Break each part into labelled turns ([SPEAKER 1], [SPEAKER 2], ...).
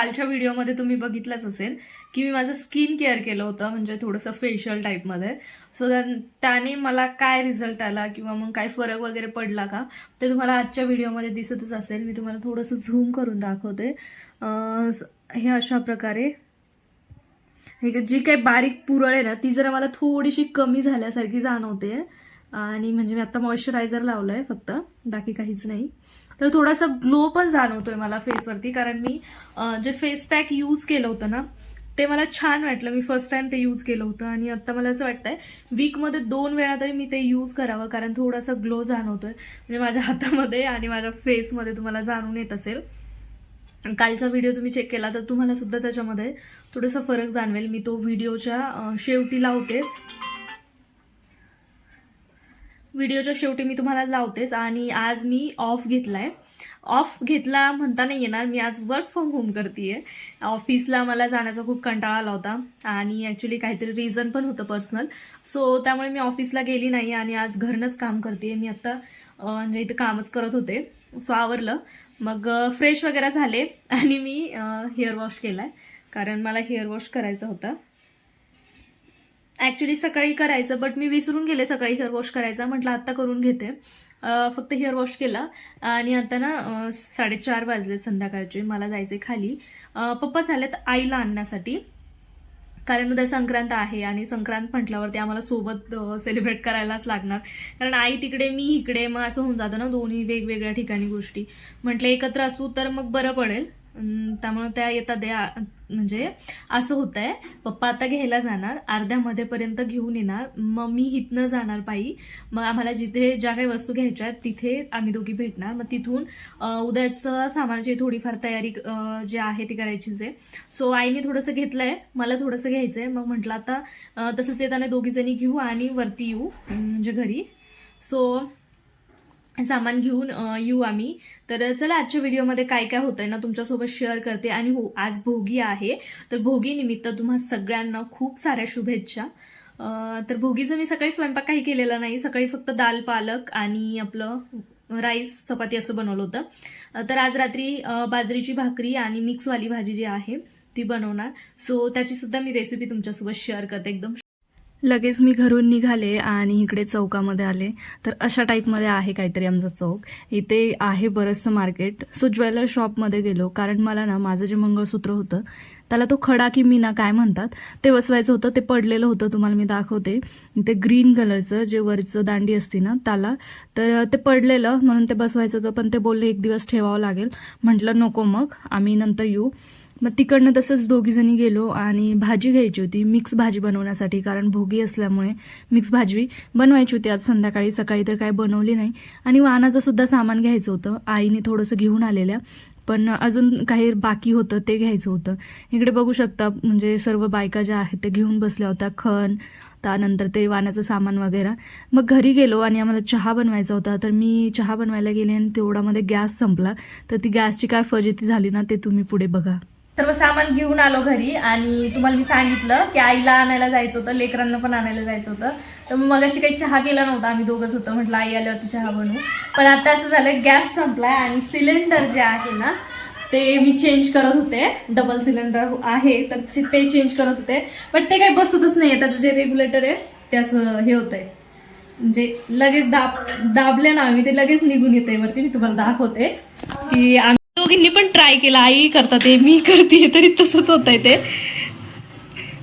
[SPEAKER 1] कालच्या व्हिडिओमध्ये तुम्ही बघितलंच असेल की मी माझं स्किन केअर केलं होतं म्हणजे थोडंसं फेशियल टाईपमध्ये सो त्याने मला काय रिझल्ट आला किंवा मग काय फरक वगैरे पडला का ते तुम्हाला आजच्या व्हिडिओमध्ये दिसतच असेल. मी तुम्हाला थोडंसं झूम करून दाखवते. हे अशा प्रकारे. हे जी काही बारीक पुरळ आहे ना ती जरा मला थोडीशी कमी झाल्यासारखी जाणवते. आणि म्हणजे मी आता मॉइश्चरायझर लावलं आहे फक्त बाकी काहीच नाही. तर थोडासा ग्लो पण जाणवतोय मला फेसवरती कारण मी जे फेस पॅक यूज केलं होतं ना ते मला छान वाटलं. मी फर्स्ट टाइम ते यूज केलं होतं आणि आता मला असं वाटतंय वीकमध्ये दोन वेळा तरी मी ते यूज करावं कारण थोडासा ग्लो जाणवतोय. म्हणजे माझ्या हातामध्ये आणि माझ्या फेसमध्ये तुम्हाला जाणून येत असेल. कालचा व्हिडिओ तुम्ही चेक केला तर तुम्हाला सुद्धा त्याच्यामध्ये थोडासा फरक जाणवेल. मी तो व्हिडिओच्या शेवटी लावतेच. व्हिडिओच्या शेवटी मी तुम्हाला लावतेच आणि आज मी ऑफ घेतलाय. ऑफ घेतला म्हणता नाही येणार मी आज वर्क फ्रॉम होम करते ऑफिसला मला जाण्याचा खूप कंटाळा आला होता आणि ॲक्च्युली काहीतरी रिझन पण होतं पर्सनल सो त्यामुळे मी ऑफिसला गेली नाही आणि आज घरनंच काम करते मी आत्ता म्हणजे इथं कामच करत होते. सो आवरलं. मग फ्रेश वगैरे झाले आणि मी हेअर वॉश केलाय. कारण मला हेअर वॉश करायचा होता. ॲक्च्युली सकाळी करायचं बट मी विसरून गेले सकाळी हेअर वॉश करायचा. म्हटलं आत्ता करून घेते. फक्त हेअर वॉश केला. आणि आता ना साडेचार वाजले संध्याकाळचे. मला जायचे खाली. पप्पा झालेत आईला आणण्यासाठी. कारण उद्या संक्रांत आहे आणि संक्रांत म्हटल्यावरती आम्हाला सोबत सेलिब्रेट करायलाच लागणार. कारण आई तिकडे मी इकडे मग असं होऊन जातं ना दोन्ही वेगवेगळ्या ठिकाणी गोष्टी. म्हटलं एकत्र असू तर मग बरं पडेल. त्यामुळे त्या येतात द्या म्हणजे असं होत आहे पप्पा आता घ्यायला जाणार अर्ध्या मध्येपर्यंत घेऊन येणार. मग मी इथनं जाणार पायी मग आम्हाला जिथे ज्या काही वस्तू घ्यायच्या आहेत तिथे आम्ही दोघी भेटणार. मग तिथून उद्याचं सामानाची थोडीफार तयारी जे जी आहे ती करायचीच आहे सो आईने थोडंसं घेतलंय मला थोडंसं घ्यायचंय. मग म्हटलं आता तसंच येताना दोघी जणी घेऊ आणि वरती येऊ म्हणजे घरी. सो सामान घेऊन येऊ आम्ही. तर चला आजच्या व्हिडिओमध्ये काय काय होतंय ना तुमच्यासोबत शेअर करते. आणि हो आज भोगी आहे. तर भोगी निमित्त तुम्हा सगळ्यांना खूप साऱ्या शुभेच्छा. तर भोगीचं मी सकाळी स्वयंपाक काही केलेला नाही. सकाळी फक्त दाल पालक आणि आपलं राईस चपाती असं बनवलं होतं. तर आज रात्री बाजरीची भाकरी आणि मिक्सवाली भाजी जी आहे ती बनवणार. सो त्याची सुद्धा मी रेसिपी तुमच्यासोबत शेअर करते. एकदम लगेच मी घरून निघाले आणि इकडे चौकामध्ये आले. तर अशा टाईपमध्ये आहे काहीतरी आमचं चौक. इथे आहे बरंचसं मार्केट. सो ज्वेलर शॉपमध्ये गेलो. कारण मला ना माझं जे मंगळसूत्र होतं त्याला तो खडा की मीना काय म्हणतात ते बसवायचं होतं ते पडलेलं होतं तुम्हाला मी दाखवते. ते ग्रीन कलरचं जे वरचं दांडी असते ना त्याला. तर ते पडलेलं म्हणून ते बसवायचं होतं पण ते बोलले एक दिवस ठेवावं लागेल. म्हटलं नको मग आम्ही नंतर येऊ. मग तिकडनं तसंच दोघीजणी गेलो आणि भाजी घ्यायची होती. मिक्स भाजी बनवण्यासाठी कारण भोगी असल्यामुळे मिक्स भाजी बनवायची होती. आज संध्याकाळी सकाळी तर काय बनवली नाही. आणि वाहनाचं सुद्धा सामान घ्यायचं होतं. आईने थोडंसं घेऊन आलेल्या. पण अजून काही बाकी होतं ते घ्यायचं होतं. इकडे बघू शकता म्हणजे सर्व बायका ज्या आहेत ते घेऊन बसल्या होत्या. खण त्यानंतर ते वाण्याचं सामान वगैरे. मग घरी गेलो आणि आम्हाला चहा बनवायचा होता. तर मी चहा बनवायला गेले आणि तेवढ्यामध्ये गॅस संपला. तर ती गॅसची काय फजिती झाली ना ते तुम्ही पुढे बघा. सर्व सामान घेऊन आलो घरी आणि तुम्हाला मी सांगितलं की आईला आणायला जायचं होतं लेकरांना पण आणायला जायचं होतं. तर मग मगाशी काही चहा केला नव्हता आम्ही दोघंच होतो म्हटलं आई आल्यावरती चहा बनवू. पण आता असं झालं गॅस संपलाय आणि सिलेंडर जे आहे ना ते मी चेंज करत होते. डबल सिलेंडर आहे तर ते चेंज करत होते. पण ते काही बसतच नाही त्याचं जे रेग्युलेटर आहे त्याचं हे होत आहे म्हणजे लगेच दाब दाबले ना आम्ही ते लगेच निघून येते वरती. मी तुम्हाला दाखवते की आम्ही दोघींनी पण ट्राय केला. आई करतात ते मी करते तरी तसंच होत आहे ते.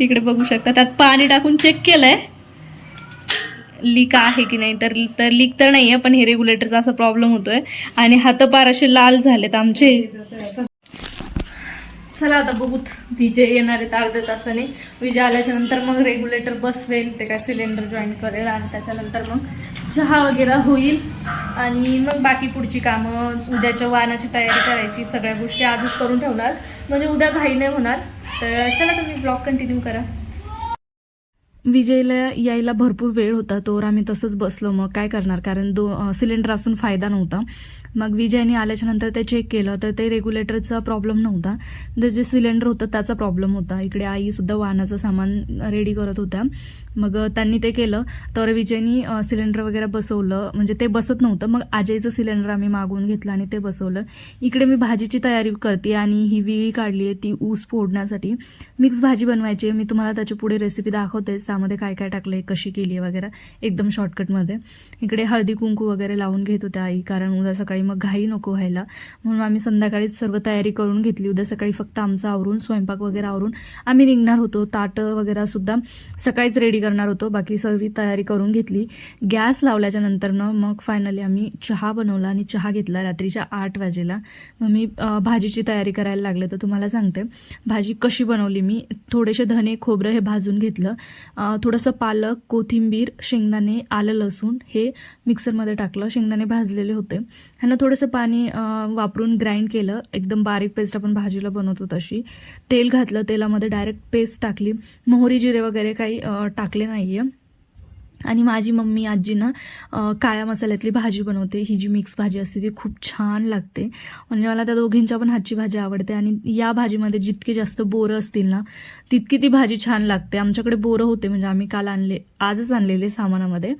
[SPEAKER 1] इकडे बघू शकता. त्यात पाणी टाकून चेक केलंय. लीक आहे की नाही तर तर लीक तर नाहीये पण हे रेग्युलेटरचा असा प्रॉब्लेम होतोय. आणि हातपार असे लाल झालेत आमचे. चला आता बघूत. विजय येणार आहेत अर्ध्या तासाने. विजय आल्याच्यानंतर मग रेग्युलेटर बसवेल ते काय सिलेंडर जॉईन करेल आणि त्याच्यानंतर मग चहा वगैरे होईल. आणि मग बाकी पुढची कामं उद्याच्या वाहनाची तयारी करायची सगळ्या गोष्टी आजच करून ठेवणार. म्हणजे उद्या घाई नाही होणार. तर चला तुम्ही ब्लॉग कंटिन्यू करा.
[SPEAKER 2] विजयला यायला भरपूर वेळ होता. तोवर आम्ही तसंच बसलो. मग काय करणार? कारण दो सिलेंडर असून फायदा नव्हता. मग विजयने आल्याच्यानंतर ते चेक केलं. तर ते रेग्युलेटरचा प्रॉब्लेम नव्हता. तर जे सिलेंडर होतं त्याचा प्रॉब्लेम होता. इकडे आईसुद्धा वाहनाचं सामान रेडी करत होत्या. मग त्यांनी ते केलं. तर विजयनी सिलेंडर वगैरे बसवलं. म्हणजे ते बसत नव्हतं. मग आजयचं सिलेंडर आम्ही मागवून घेतलं आणि ते बसवलं. इकडे मी भाजीची तयारी करते आणि ही विळी काढली आहे ती ऊस फोडण्यासाठी. मिक्स भाजी बनवायची आहे. मी तुम्हाला त्याची पुढे रेसिपी दाखवतेच. त्यामध्ये काय काय टाकलंय कशी केली आहे वगैरे एकदम शॉर्टकटमध्ये इकडे हळदी कुंकू वगैरे लावून घेत होत्या आई कारण उद्या सकाळी मग घाई नको व्हायला. म्हणून आम्ही संध्याकाळीच सर्व तयारी करून घेतली. उद्या सकाळी फक्त आमचं आवरून स्वयंपाक वगैरे आवरून आम्ही निघणार होतो. ताटं वगैरे सुद्धा सकाळीच रेडी करणार होतो. बाकी सर्व तयारी करून घेतली. गॅस लावल्याच्या नंतरनं मग फायनली आम्ही चहा बनवला आणि चहा घेतला रात्रीच्या आठ वाजेला. मग मी भाजीची तयारी करायला लागले. तर तुम्हाला सांगते भाजी कशी बनवली मी थोडेसे धने खोबरं हे भाजून घेतलं. थोडंसं पालक कोथिंबीर शेंगदाणे आलं लसूण हे मिक्सरमध्ये टाकलं. शेंगदाणे भाजलेले होते. ह्यांना थोडंसं पाणी वापरून ग्राइंड केलं. एकदम बारीक पेस्ट आपण भाजीला बनवतो तशी. तेल घातलं. तेलामध्ये डायरेक्ट पेस्ट टाकली. मोहरी जिरे वगैरे काही टाकले नाही आहे आणि माझी मम्मी आजी ना काळ्या मसाल्यातली भाजी बनवते. ही जी मिक्स भाजी असते ती खूप छान लागते. म्हणजे मला त्या दोघींच्या पण हातची भाजी आवडते. आणि या भाजीमध्ये जितके जास्त बोरं असतील ना तितकी ती भाजी छान लागते. आमच्याकडे बोरं होते म्हणजे आम्ही काल आणले आजच आणलेले सामानामध्ये.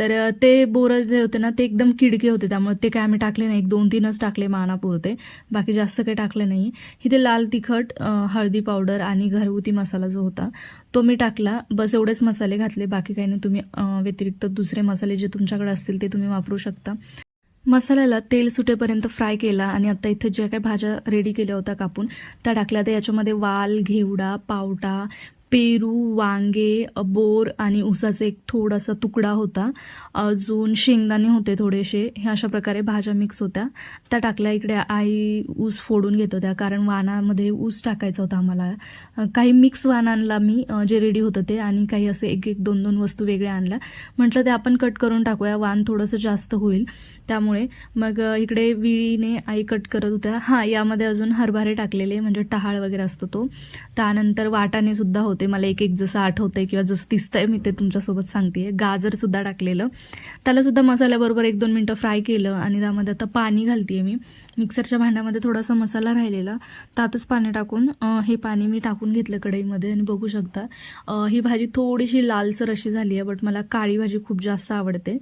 [SPEAKER 2] तर ते बोरं जे होते ना ते एकदम किडके होते. त्यामुळे ते काय आम्ही टाकले नाही. एक दोन तीनच टाकले मानापुरते. बाकी जास्त काही टाकले नाही. इथे लाल तिखट हळदी पावडर आणि घरगुती मसाला जो होता तो मी टाकला. बस एवढेच मसाले घातले. बाकी काही नाही. तुम्ही व्यतिरिक्त दुसरे मसाले जे तुमच्याकडे असतील ते तुम्ही वापरू शकता. मसाल्याला तेल सुटेपर्यंत फ्राय केला आणि आता इथे ज्या काही भाज्या रेडी केल्या होत्या कापून त्या टाकल्या. तर याच्यामध्ये वाल घेवडा पावटा पेरू वांगे बोर आणि उसाचा एक थोडासा तुकडा होता. अजून शेंगदाणे होते थोडेसे. हे अशा प्रकारे भाज्या मिक्स होत्या. त्या टाकल्या. इकडे आई ऊस फोडून घेत होत्या. कारण वाणामध्ये ऊस टाकायचा होता आम्हाला. काही मिक्स वाण आणला मी जे रेडी होतं ते. आणि काही असे एक एक दोन दोन वस्तू वेगळ्या आणल्या. म्हटलं ते आपण कट करून टाकूया. वाण थोडंसं जास्त होईल. त्यामुळे मग इकडे विळीने आई कट करत होत्या. हां यामध्ये अजून हरभरे टाकलेले म्हणजे टहाळ वगैरे असतो तो. त्यानंतर वाटाणे सुद्धा होते. मला एक एक जसं आठवतंय किंवा जसं दिसतंय मी ते तुमच्यासोबत सांगते गाजर सुद्धा टाकलेलं. त्याला सुद्धा मसाल्याबरोबर एक दोन मिनटं फ्राय केलं आणि त्यामध्ये आता पाणी घालते मी. मिक्सरच्या भांड्यामध्ये थोडासा मसाला राहिलेला. त्यातच पाणी टाकून हे पाणी मी टाकून घेतलं कढईमध्ये आणि बघू शकता. ही भाजी थोडीशी लालसर अशी झाली आहे बट मला काळी भाजी खूप जास्त आवडते.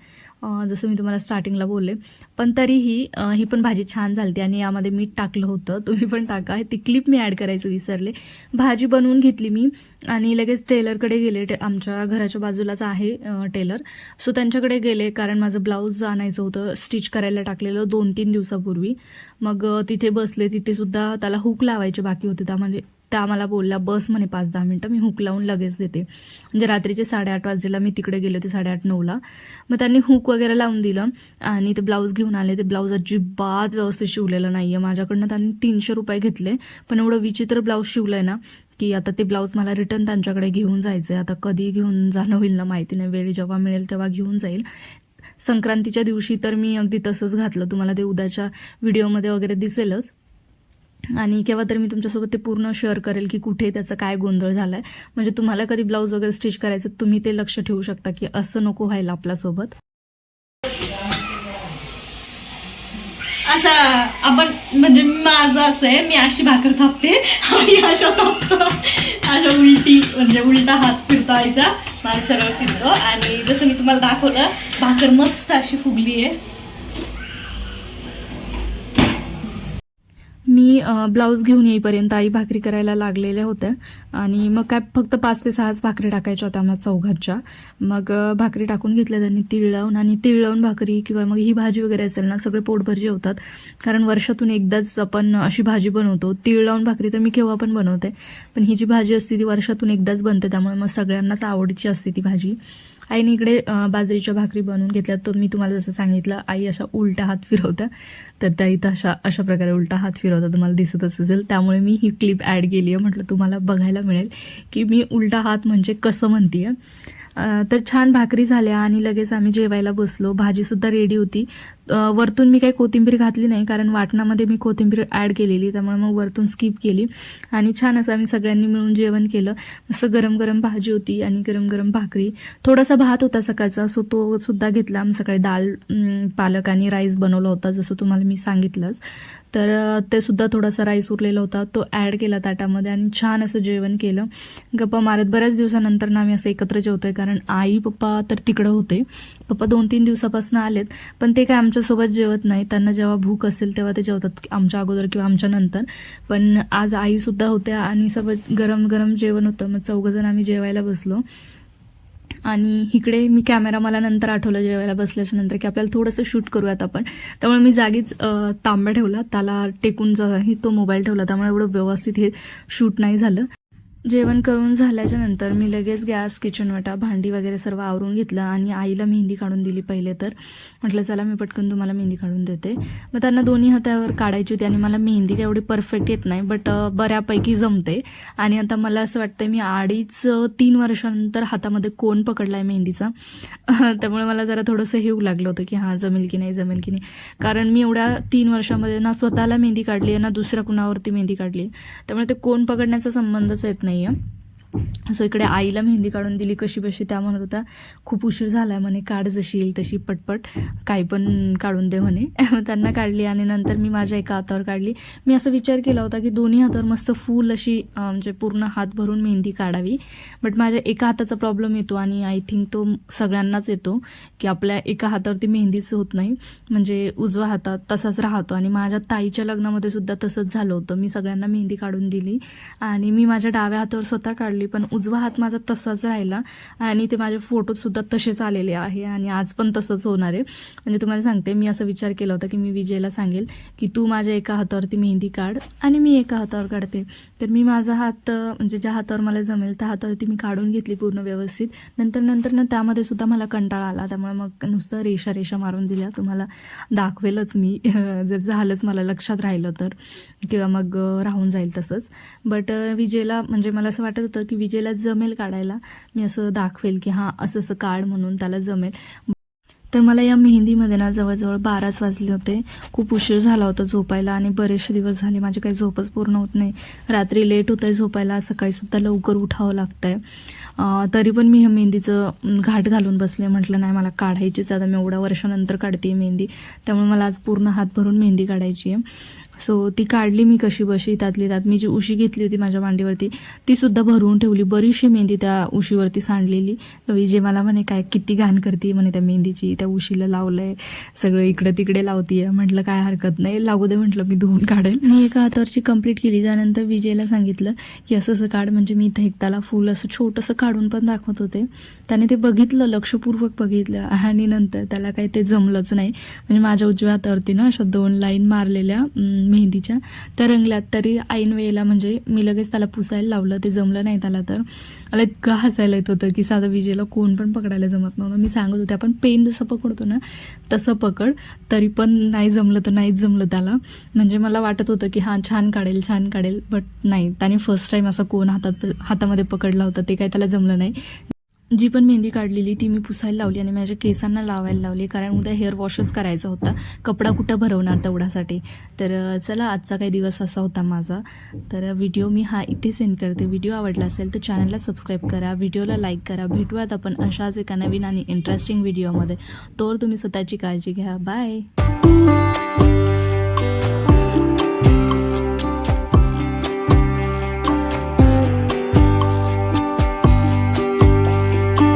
[SPEAKER 2] जसं मी तुम्हाला स्टार्टिंगला बोलले. पण तरीही ही पण भाजी छान झालती आणि यामध्ये मीठ टाकलं होतं. तुम्ही पण टाका. ती क्लिप मी ॲड करायचं विसरले. भाजी बनवून घेतली मी. आणि लगेच टेलरकडे गेले. टे आमच्या घराच्या बाजूलाच आहे टेलर. सो त्यांच्याकडे गेले कारण माझं ब्लाऊज आणायचं होतं स्टिच करायला टाकलेलं दोन तीन दिवसापूर्वी. मग तिथे बसले तिथे सुद्धा त्याला हुक लावायचे बाकी होते. त्यामध्ये त्या म्हणजे, मला बोलल्या बस म्हणे पाच दहा मिनटं मी हुक लावून लगेच देते. म्हणजे रात्रीचे साडेआठ वाजेला मी तिकडे गेले होते साडेआठ नऊला. मग त्यांनी हुक वगैरे लावून दिलं आणि ते ब्लाऊज घेऊन आले. ते ब्लाऊज अजिबात व्यवस्थित शिवलेलं नाही आहे माझ्याकडनं त्यांनी तीनशे रुपये घेतले. पण एवढं विचित्र ब्लाऊज शिवलं आहे ना की आता ते ब्लाऊज मला रिटर्न त्यांच्याकडे घेऊन जायचं आहे आता कधी घेऊन जाणं होईल ना माहिती नाही. वेळ जेव्हा मिळेल तेव्हा घेऊन जाईल. संक्रांतीच्या दिवशी तर मी अगदी तसंच घातलं. तुम्हाला ते उद्याच्या व्हिडिओमध्ये वगैरे दिसेलच. आणि केव्हा तर मी तुमच्यासोबत ते पूर्ण शेअर करेल की कुठे त्याचा काय गोंधळ झाला आहे म्हणजे तुम्हाला कधी ब्लाऊज वगैरे स्टिच करायचं तुम्ही ते लक्ष ठेवू शकता की असं नको व्हायला आपल्यासोबत.
[SPEAKER 1] असा आपण म्हणजे माझं असं आहे मी अशी भाकर थापते. आणि अशा थापतो अशा उलटी म्हणजे उलटा हात फिरतायचा. आईचा माझा सरळ फिरतो. आणि जसं मी तुम्हाला दाखवलं भाकर मस्त अशी फुगली आहे.
[SPEAKER 2] मी ब्लाऊज घेऊन येईपर्यंत आई भाकरी करायला लागलेल्या होत्या. आणि मग काय फक्त पाच ते सहाच भाकरी टाकायच्या होत्या आम्हाला चौघांच्या. मग भाकरी टाकून घेतल्या त्यांनी तीळ लावून आणि तीळ लावून भाकरी किंवा मग ही भाजी वगैरे असेल ना सगळे पोटभर जेवतात. कारण वर्षातून एकदाच आपण अशी भाजी बनवतो. तीळ लावून भाकरी तर मी केव्हा पण बनवते. पण ही जी भाजी असते ती वर्षातून एकदाच बनते. त्यामुळे मग सगळ्यांनाच आवडीची असते ती भाजी. आईने इकडे बाजरीच्या भाकरी बनवून घेतल्या. तर मी तुम्हाला जसं सांगितलं आई अशा उलटा हात फिरवत्या. तर त्या इथं अशा अशा प्रकारे उलटा हात फिरवता तुम्हाला दिसतच असेल. त्यामुळे मी ही क्लिप ॲड केली आहे. म्हटलं तुम्हाला बघायला मिळेल की मी उलटा हात म्हणजे कसं म्हणते तर छान भाकरी झाल्या आणि लगेच आम्ही जेवायला बसलो. भाजीसुद्धा रेडी होती. वरतून मी काही कोथिंबीर घातली नाही कारण वाटणामध्ये मी कोथिंबीर ॲड केलेली त्यामुळे मग वरतून स्किप केली. आणि छान असं आम्ही सगळ्यांनी मिळून जेवण केलं. मस्त गरम गरम भाजी होती आणि गरम गरम भाकरी. थोडासा भात होता सकाळचा सो तो सुद्धा घेतला. आम्ही सकाळी डाळ पालक आणि राईस बनवला होता जसं तुम्हाला मी सांगितलंच. तर ते सुद्धा थोडासा राईस उरलेला होता. तो ॲड केला ताटामध्ये आणि छान असं जेवण केलं. गप्पा मारत बऱ्याच दिवसानंतर ना आम्ही असं एकत्र जेवतोय कारण आई पप्पा तर तिकडं होते. पप्पा दोन तीन दिवसापासून आलेत. पण ते काय आमच्यासोबत जेवत नाही. त्यांना जेव्हा भूक असेल तेव्हा ते जेवतात आमच्या अगोदर किंवा आमच्या नंतर. पण आज आईसुद्धा होत्या आणि सोबत गरम गरम जेवण होतं. मग चौघजण आम्ही जेवायला बसलो. आणि इकडे मी कॅमेरा मला नंतर आठवलं जेवायला बसल्याच्या नंतर की आपल्याला थोडंसं शूट करूयात आपण. त्यामुळे मी जागीच तांब्या ठेवला. त्याला टेकून जा तो मोबाईल ठेवला. त्यामुळे एवढं व्यवस्थित हे शूट नाही झालं. जेवण करून झाल्याच्यानंतर मी लगेच गॅस किचन वाटा भांडी वगैरे सर्व आवरून घेतलं आणि आईला मेहंदी काढून दिली पहिले तर. म्हटलं चला मी पटकन तुम्हाला मेहंदी काढून देते. मग त्यांना दोन्ही हातावर काढायची होती आणि मला मेहंदी काय एवढी परफेक्ट येत नाही बट बऱ्यापैकी जमते. आणि आता मला असं वाटतं मी अडीच तीन वर्षानंतर हातामध्ये कोण पकडला आहे मेहंदीचा? त्यामुळे मला जरा थोडंसं हेऊ लागलं होतं की हां जमेल की नाही जमेल की नाही. कारण मी एवढ्या तीन वर्षामध्ये ना स्वतःला मेहंदी काढली आहे ना दुसऱ्या कुणावरती मेहंदी काढली त्यामुळे ते कोण पकडण्याचा संबंधच येत नाही. आहे सो इकडे आईला मेहंदी काढून दिली कशी बशी त्या म्हणत होत्या खूप उशीर झाला आहे म्हणे काढ जशी येईल तशी पटपट काही पण काढून दे म्हणे. त्यांना काढली आणि नंतर मी माझ्या एका हातावर काढली. मी असा विचार केला होता की दोन्ही हातावर मस्त फुल अशी म्हणजे पूर्ण हात भरून मेहंदी काढावी. बट माझ्या एका हाताचा प्रॉब्लेम येतो आणि आय थिंक तो सगळ्यांनाच येतो की आपल्या एका हातावरती मेहंदीच होत नाही. म्हणजे उजवा हातात तसाच राहतो आणि माझ्या ताईच्या लग्नामध्ये सुद्धा तसंच झालं होतं. मी सगळ्यांना मेहंदी काढून दिली आणि मी माझ्या डाव्या हातावर स्वतः काढली. पण उजवा हात माझा तसाच राहिला आणि ते माझे फोटोतसुद्धा तसेच आलेले आहे आणि आज पण तसंच होणार आहे. म्हणजे तुम्हाला सांगते मी असा विचार केला होता की मी विजयला सांगेल की तू माझ्या एका हातावरती मेहंदी काढ आणि मी एका हातावर काढते. तर मी माझा हात म्हणजे ज्या हातावर मला जमेल त्या हातावरती मी काढून घेतली पूर्ण व्यवस्थित. नंतर नंतर ना त्यामध्ये सुद्धा मला कंटाळा आला. त्यामुळे मग नुसतं रेषा रेषा मारून दिल्या. तुम्हाला दाखवेलच मी. जर झालंच मला लक्षात राहिलं तर. किंवा मग राहून जाईल तसंच. बट विजयला म्हणजे मला असं वाटत होतं की विजयला जमेल काढायला. मी असं दाखवेल की हां असं असं काढ म्हणून त्याला जमेल. तर मला या मेहंदीमध्ये ना जवळजवळ बाराच वाजले होते. खूप उशीर झाला होता झोपायला आणि बरेचसे दिवस झाले माझी काही झोपच पूर्ण होत नाही. रात्री लेट होत आहे झोपायला सकाळीसुद्धा लवकर उठावं लागतं आहे तरी पण मी ह्या मेहंदीचं घाट घालून बसले. म्हटलं नाही मला काढायचीच आता मी एवढ्या वर्षानंतर काढते मेहंदी. त्यामुळे मला आज पूर्ण हात भरून मेहंदी काढायची आहे. सो ती काढली मी कशी बशी त्यातली त्यात. मी जी उशी घेतली होती माझ्या मांडीवरती ती सुद्धा भरवून ठेवली. बरीचशी मेहंदी त्या उशीवरती सांडलेली. तर विजय मला म्हणे काय किती घाण करते? म्हणे त्या मेहंदीची. त्या उशीला लावलंय सगळं इकडे तिकडे लावतीये. म्हटलं काय हरकत नाही. लागू दे म्हटलं मी धुवून काढेल. मी एका हातावरची कंप्लीट केली. त्यानंतर विजयला सांगितलं की असं असं काढ. म्हणजे मी इथं एक त्याला फुल असं छोटंसं काढून पण दाखवत होते. त्याने ते बघितलं लक्षपूर्वक बघितलं. आणि नंतर त्याला काही ते जमलंच नाही. म्हणजे माझ्या उजव्या हातावरती ना अशा दोन लाईन मारलेल्या मेहंदीच्या त्या रंगल्यात तरी ऐन वेळेला म्हणजे मी लगेच त्याला पुसायला लावलं ते जमलं नाही त्याला तर. मला इतकं हसायला येत होतं की साधं विजेला कोण पण पकडायला जमत नव्हतं. मी सांगत होते आपण पेन जसं पकडतो ना तसं पकड तरी पण नाही जमलं तर नाहीच जमलं त्याला. म्हणजे मला वाटत होतं की हां छान काढेल छान काढेल बट नाही. त्याने फर्स्ट टाईम असा कोण हातात हातामध्ये पकडला होता ते काही त्याला जमलं नाही. जी पण मेहंदी काढलेली ती मी पुसायला लावली आणि माझ्या केसांना लावायला लावली कारण उद्या हेअर वॉशच करायचा होता. कपडा कुठं भरवणार तेवढ्यासाठी? तर चला आजचा काही दिवस असा होता माझा. तर व्हिडिओ मी हा इथे सेंड करते. व्हिडिओ आवडला असेल तर चॅनलला सबस्क्राईब करा. व्हिडिओला लाईक करा. भेटूयात आपण अशाच एका नवीन आणि इंटरेस्टिंग व्हिडिओमध्ये तोवर तुम्ही स्वतःची काळजी घ्या. बाय